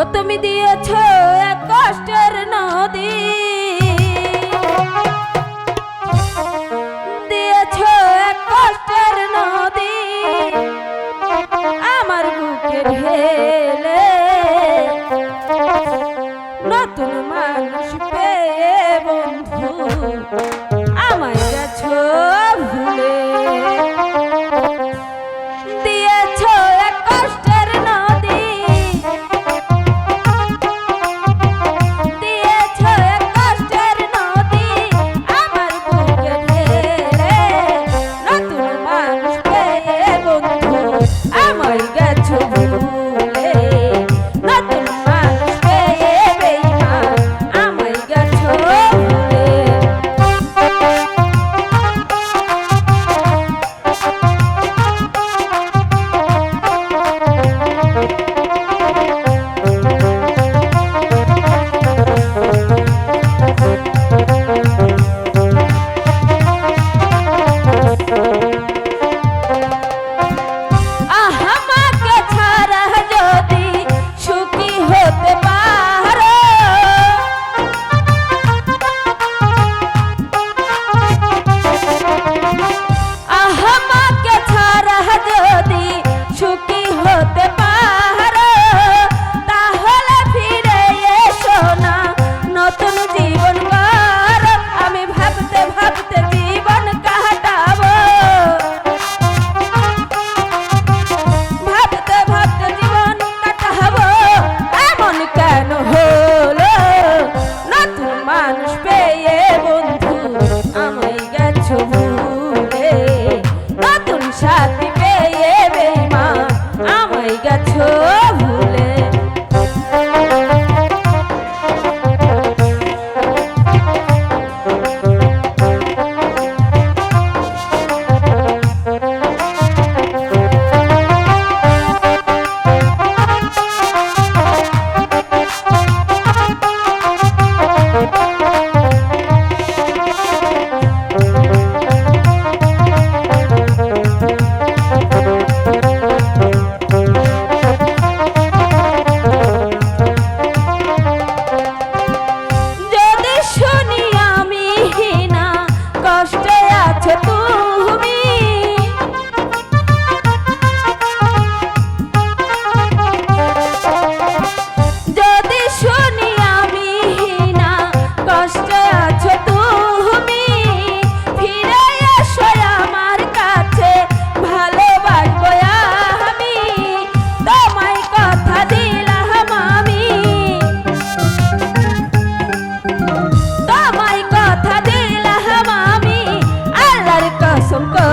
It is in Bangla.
ও তুমি দিয়েছ এক কষ্টের নদী। çok xuống cửa